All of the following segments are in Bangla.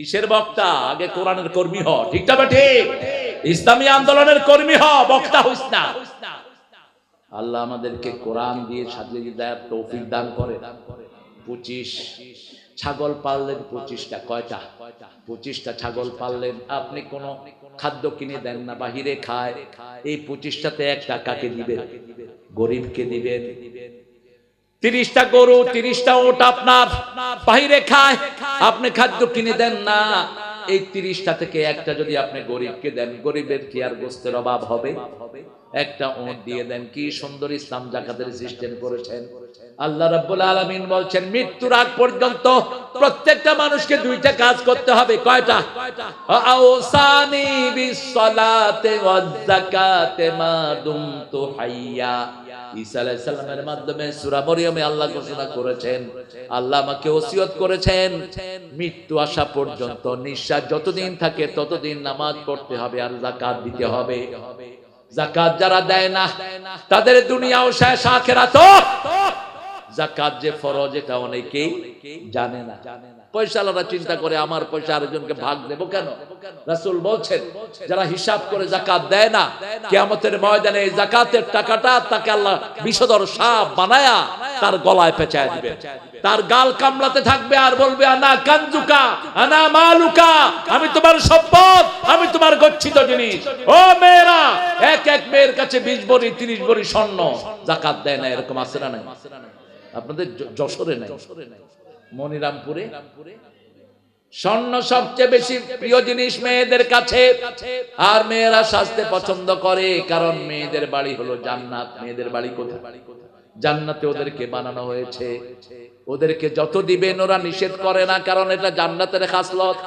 কিসের বক্তা? আগে কোরআনের কর্মী হ। ঠিকটা বা ঠিক ইসলামী আন্দোলনের কর্মী হ, বক্তা হইস না। আল্লাহ আমাদেরকে কোরআন দিয়ে সাজিয়ে দেয় তৌফিক দান করে। পঁচিশ ছাগল পাললেন পঁচিশটা কয়টা? পঁচিশটা ছাগল পাললেন। আপনি কোন খাদ্য কিনে দেন না, বাহিরে খায়। এই পঁচিশটাতে একটা কাকে দিবেন? গরিবকে দিবেন। তিরিশটা গরু, তিরিশটা ওট আপনার। বাহিরে খায়। আপনি খাদ্য কিনে দেন না। এই তিরিশটা থেকে একটা যদি আপনি গরিবকে দেন, গরিবের কি আর গোস্তের অভাব হবে? একটা ওট দিয়ে দেন। কি সুন্দর ইসলাম জাকাতের সিস্টেম করেছেন। আল্লাহ রাব্বুল আলামিন বলছেন, মৃত্যুর আগ পর্যন্ত প্রত্যেকটা মানুষকে দুইটা কাজ করতে হবে, কয়টা? বিসসালাতে মা দুমতু হাইয়া। ঈসা আলাইহিস সালামের মাধ্যমে সূরা মরিয়মে আল্লাহ ঘোষণা করেছেন, আল্লাহ আমাকে ওসিয়ত করেছেন, মৃত্যু আসা পর্যন্ত নিঃশ্বাস যতদিন থাকে ততদিন নামাজ পড়তে হবে আর যাকাত দিতে হবে। যাকাত যারা দেয় না, তাদের দুনিয়াও শেষ, আখেরাতও। জাকাত যে ফরজ, এটা অনেকেই জানে না। পয়সালারা চিন্তা করে আমার পয়সা আরেকজনকে ভাগ দেবো কেন? রাসূল বলছেন, যারা হিসাব করে জাকাত দেয় না, কিয়ামতের ময়দানে এই জাকাতের টাকাটা তাকে আল্লাহ বিষধর সাপ বানায়া তার গলায় পেঁচায় দিবে। তার গাল কামলাতে থাকবে আর বলবে, আনা কাঞ্জুকা আনা মালুকা, আমি তোমার সম্পদ, আমি তোমার গচ্ছিত জিনিস। ও মেয়েরা, এক এক মেয়ের কাছে বিশ বড়ি তিরিশ বড়ি স্বর্ণ। জাকাত দেয় না, এরকম আছে না নাই? আপনাদের যশোরে নাই। মনিরামপুরে। স্বর্ণ সবচেয়ে বেশি প্রিয় জিনিস মেয়েদের কাছে। আর মেয়েরা সাজতে পছন্দ করে, কারণ মেয়েদের বাড়ি হলো জান্নাত। মেয়েদের বাড়ি কোথায়? জান্নাতে ওদেরকে বানানো হয়েছে। ওদেরকে যত দিবেন, ওরা নিষেধ করে না, কারণ এটা জান্নাতের খাসলত।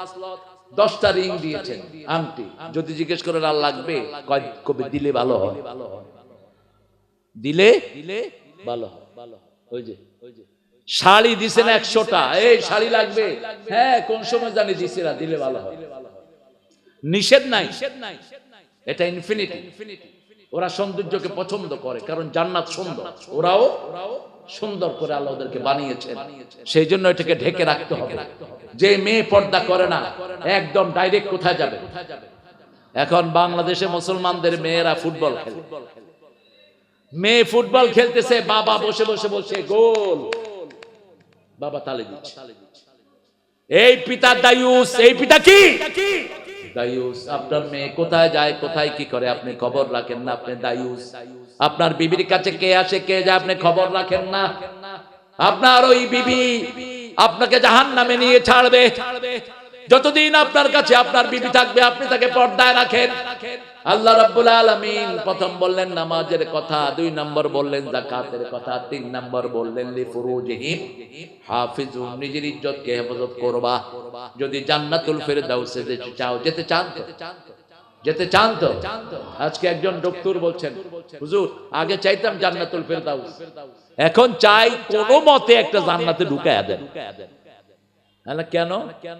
দশটা রিং দিয়েছেন আংটি। যদি জিজ্ঞেস করেন, আর লাগবে? কবে, দিলে ভালো হয়। দিলে দিলে ভালো হয়। ওই যে শাড়ি দিছেন একশোটা। এই শাড়ি লাগবে। হ্যাঁ কোন সময় জানি দিছে না দিলে ভালো হয়। নিষেধ নাই। এটা ইনফিনিটি ওরা সৌন্দর্যকে পছন্দ করে কারণ জান্নাত সুন্দর। ওরাও সুন্দর করে আল্লাহ ওদেরকে বানিয়েছেন। সেই জন্য এটাকে ঢেকে রাখতে হবে। যে মেয়ে পর্দা করে না একদম ডাইরেক্ট কোথায় যাবে? এখন বাংলাদেশে মুসলমানদের মেয়েরা ফুটবল খেলে। মেয়ে ফুটবল খেলতেছে, বাবা বসে বসে বলছে, গোল। বাবা তালে দিচ্ছে। এই পিতা দায়ুস, এই পিতা কি? দায়ুস, আপনার মেয়ে কোথায় যায়, কোথায় কি করে, আপনি খবর রাখেন না, আপনি দায়ুস। আপনার বিবির কাছে কে আসে, কে যায়, আপনি খবর রাখেন না। আপনার ওই বিবি আপনাকে জাহান নামে নিয়ে ছাড়বে। যতদিন আপনার কাছে আপনার বিবি থাকবে, আপনি তাকে পর্দায় রাখেন। আল্লাহ রাব্বুল আলামিন প্রথম বললেন নামাজের কথা, দুই নম্বর বললেন যাকাতের কথা, তিন নম্বর বললেন লি ফুরুজিহিম হাফিজুন নিজের ইজ্জতকে হেফাজত করবা। যদি জান্নাতুল ফেরদাউসে যেতে চাও, যেতে চান তো? যেতে চান তো? আজকে একজন ডক্টর বলছেন, হুজুর, আগে চাইতাম জান্নাতুল ফেরদাউস। এখন চাই কোনো মতে একটা জান্নাতে ঢুকায়া দেন। কেন?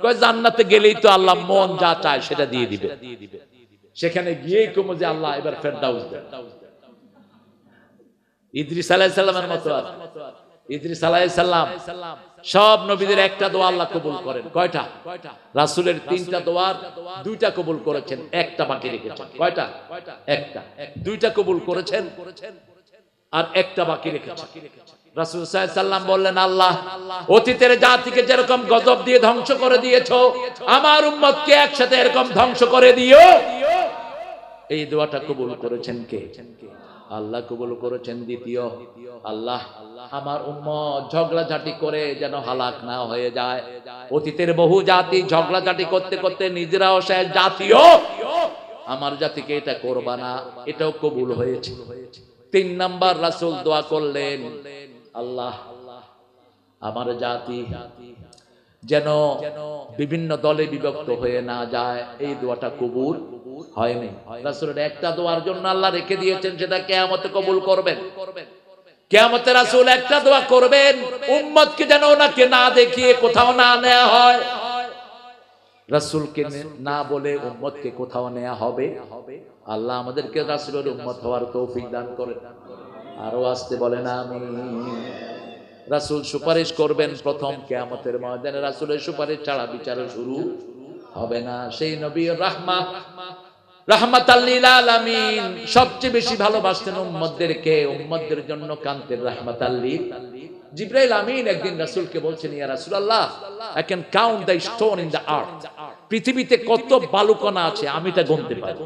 কয়, জান্নাতে গেলেই তো আল্লাহ মন যা চায় সেটা দিয়ে দিবে। সেখানে গিয়েই কমো যে আল্লাহ, এবার ফেরদাউস দেন ইদ্রিস আলাইহিসসালামের মতো আর। ইদ্রিস আলাইহিসসালাম, সব নবীদের একটা দোয়া আল্লাহ কবুল করেন। কয়টা? রাসূলের তিনটা দোয়ার দুইটা কবুল করেছেন, একটা বাকি রেখেছেন। কয়টা? একটা। দুইটা কবুল করেছেন আর একটা বাকি রেখেছেন। রাসূল সাল্লাম বললেন, আল্লাহ, অতীতের জাতিকে যেরকম গজব দিয়ে ধ্বংস করে দিয়েছ, আমার উম্মতকে একসাথে এরকম ধ্বংস করে দিও। এই দোয়াটা কবুল করেছেন কে? আল্লাহ কবুল করেছেন দ্বিতীয়। আল্লাহ আমার উম্মত, ঝগড়াঝাটি করে যেন হালাক না হয়ে যায়। অতীতের বহু জাতি ঝগড়াঝাটি করতে করতে নিজেরাও শেষ জাতীয়। আমার জাতিকে এটা করবা না, এটাও কবুল হয়েছে। তিন নাম্বার রাসূল দোয়া করলেন, আল্লাহ আমার জাতি যেন বিভিন্ন দলে বিভক্ত হয়ে না যায়। এই দোয়াটা কবুল হয়নি। রাসূলের একটা দোয়ার জন্য আল্লাহ রেখে দিয়েছেন, সেটা কেয়ামতে কবুল করবেন। কেয়ামতে রাসূল একটা দোয়া করবেন যেন ওনাকে না দেখিয়ে কোথাও না নেওয়া হয়। রাসূলকে নে- বলে কোথাও নেওয়া হবে। আল্লাহ আমাদেরকে রাসূলের উম্মত হওয়ার তৌফিক দান করেন। আরও আসতে বলেন আমি রাসূল সুপারিশ করবেন, প্রথম কেয়ামতের ময়দানে রাসূলের সুপারিশ ছাড়া বিচার শুরু হবে না। সেই নবী রাহমা সবচেয়ে বেশি কাউন্ট পৃথিবীতে কত বালুকণা আছে, আমি তা গুনতে পারি।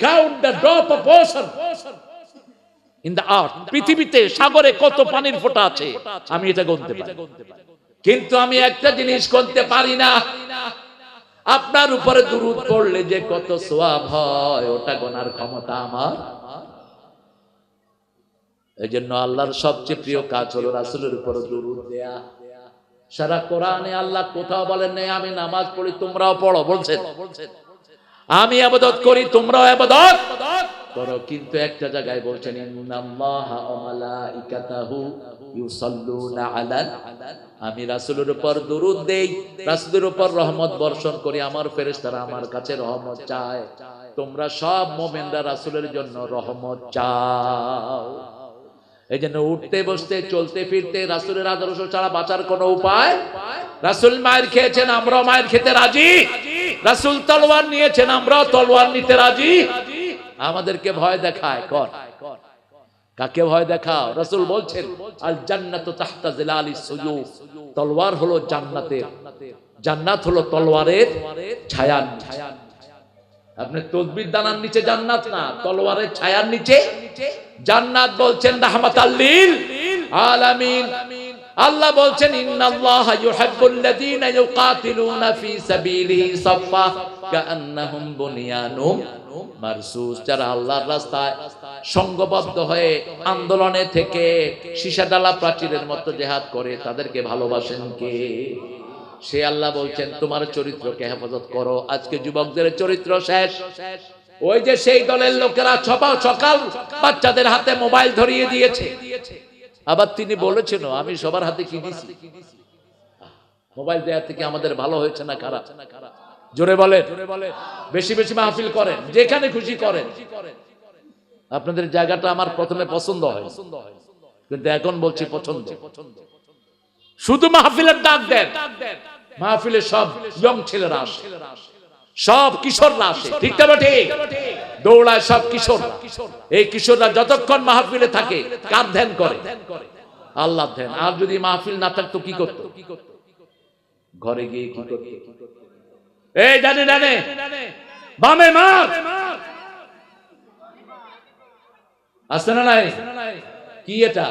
কাউন্ট ইন পৃথিবীতে সাগরে কত পানির ফোঁটা আছে, আমি এটা গুনতে পারি। কিন্তু আমি একটা জিনিস করতে পারি না। আপনার উপরে দুরুদ পড়লে যে কত সোয়াব হয়, ওটা গোনার ক্ষমতা আমার। এই জন্য আল্লাহর সবচেয়ে প্রিয় কাজ হলো রাসুলের উপর দুরুদ দেয়া। সারা কোরআনে আল্লাহ কোথাও বলেন নাই, আমি নামাজ পড়ি, তোমরাও পড়ো, বলছেন। আমি আবাদত করি, তোমরাও আবাদত। করো, কিন্তু একটা জায়গায় বলছেন আমি রাসূলের উপর দরুদ দেই, রাসূলের উপর রহমত বর্ষণ করি, আমার ফেরেশতারা আমার কাছে রহমত চায়। তোমরা সব মুমিনরা রাসূলের জন্য রহমত চাও। এই জন্য উঠতে, বসতে, চলতে, ফিরতে রাসুলের আদর্শ ছাড়া বাঁচার কোনো উপায়? রাসূল মায়ের খেয়েছেন, আমরাও মায়ের খেতে রাজি। রাসূল তলোয়ার নিয়েছেন, আমরাও তলোয়ার নিতে রাজি। আমাদেরকে ভয় দেখায়, কর। কাকে ভয় দেখাও? রাসূল বলছেন আল জান্নাতু তাহতা জিলালি সুয়ুফ তলোয়ার হলো জান্নাতের। জান্নাত হলো তলোয়ারের ছায়া আপনি তসবির দানার নিচে জান্নাত না, তলোয়ারের ছায়ার নিচে জান্নাত বলছেন রাহমাতাল্লিল আলামিন। আল্লাহ বলছেন, ইন্নাল্লাহা ইউহিব্বুল্লাযীনা ইউকাতিলুনা ফি সাবিলিহি সাফফা। কাআন্নাহুম বুনিয়ানুম, মারসুস, যারা আল্লাহর রাস্তায় সংঘবদ্ধ হয়ে আন্দোলনে থেকে প্রাচীরের মতো জেহাদ করে তাদেরকে ভালোবাসেন কে? সে আল্লাহ বলছেন, তোমার চরিত্রকে হেফাজত করো। আজকে যুবকদের চরিত্র শেষ। ওই যে সেই দলের লোকেরা সকাল সকাল বাচ্চাদের হাতে মোবাইল ধরিয়ে দিয়েছে। আবার তিনি বলেছেন, আমি সবার হাতে কি দিছি? মোবাইল দেওয়ার থেকে আমাদের ভালো হয়েছে না খারাপ? জোরে বলে, বেশি বেশি মাহফিল করেন, যেখানে খুশি করেন। আপনাদের জায়গাটা আমার প্রথমে পছন্দ হয়। কিন্তু এখন বলছি পছন্দ। শুধু মাহফিলের ডাক দেন, মাহফিলে সব ইয়ং ছেলেরা আসে। সব কিশোররা আসে, ঠিক তবে ঠিক দৌড়ায় সব কিশোর। এই কিশোররা যতক্ষণ মাহফিলে থাকে, কার ধ্যান করে? আল্লাহ ধ্যান। আর যদি মাহফিল না থাকতো, কি করতো? ঘরে গিয়ে কি করতো? এই জানে জানে। বামে মার। আসছে না নাই? কি এটা?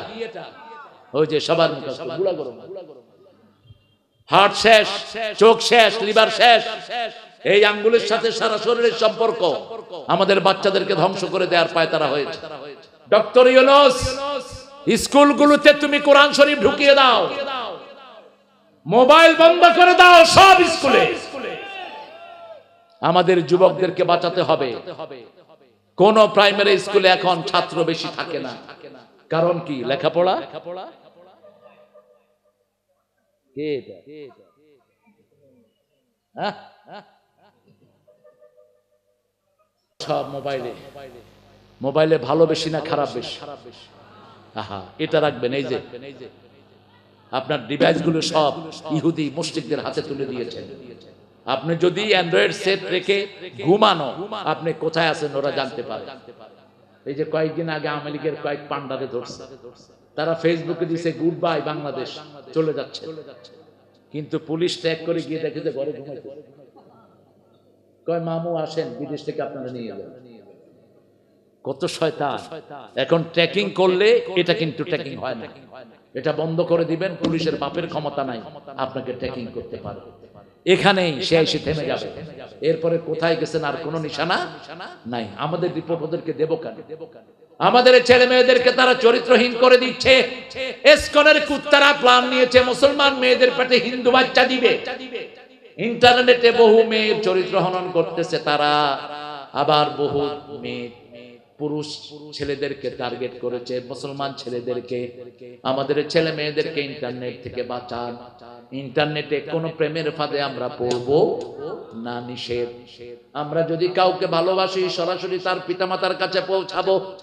ওই যে সবার হার্ট শেষ, চোখ শেষ, লিভার শেষ। এই আঙ্গুলের সাথে সারা শরীরের সম্পর্ক আমাদের বাচ্চাদেরকে ধ্বংস করে দেওয়ার পায় তারা হয়েছে। ডক্টর ইউনুস, স্কুলগুলোতে তুমি কোরআন শরীফ ঢুকিয়ে দাও। মোবাইল বন্ধ করে দাও সব স্কুলে। আমাদের যুবকদেরকে বাঁচাতে হবে। কোন প্রাইমারি স্কুলে এখন ছাত্র বেশি থাকে না। কারণ কি? লেখাপড়া? সব মোবাইলে মোবাইলে ভালো বেশি না খারাপ বেশি? এটা রাখবেন, এই যে। আপনার ডিভাইসগুলো সব ইহুদি মুসলিকদের হাতে তুলে দিয়েছেন। আপনি যদি অ্যান্ড্রয়েড সেট রেখে ঘুমানো, আপনি কোথায় আছেন ওরা জানতে পারে। এই যে কয়েকদিন আগে আওয়ামী লীগের কয়েক পান্ডারে ধরছে। তারা ফেসবুকে দিছে গুড বাই বাংলাদেশ। চলে যাচ্ছে। কিন্তু পুলিশ ট্যাগ করে গিয়ে দেখে যে ঘরে ঘুমাইতে কয়, মামু, আসেন, বিদেশ থেকে আপনারা নিয়ে যাবেন কত শয়তান। এখন ট্র্যাকিং করলে এটা কিন্তু ট্র্যাকিং হয় না। এটা বন্ধ করে দিবেন, পুলিশের বাপের ক্ষমতা নাই। আপনাকে ট্র্যাকিং করতে পারে এখানেই সে এসে থেমে যাবে। এরপরে কোথায় গেছেন আর কোনো নিশানা? নাই। আমাদের রিপোর্ট ওদেরকে দেবো কেন? আমাদের ছেলে মেয়েদেরকে তারা চরিত্রহীন করে দিচ্ছে। এসকনের কুত্তারা প্ল্যান নিয়েছে। মুসলমান মেয়েদের পেটে হিন্দু বাচ্চা দিবে। ইন্টারনেটে বহু মেয়ের চরিত্র হনন করতেছে তারা। আবার বহু মেয়ে পুরুষ ছেলেদেরকে টার্গেট করেছে। মুসলমান ছেলেদেরকে। আমাদের ছেলে মেয়েদেরকে ইন্টারনেট থেকে বাঁচান। ইন্টারনেটে কোন প্রেমের ফাঁদে আমরা পড়ব না নিষেধ। আমরা যদি কাউকে ভালোবাসি, সরাসরি তার পিতামাতার কাছে পৌঁছাবো।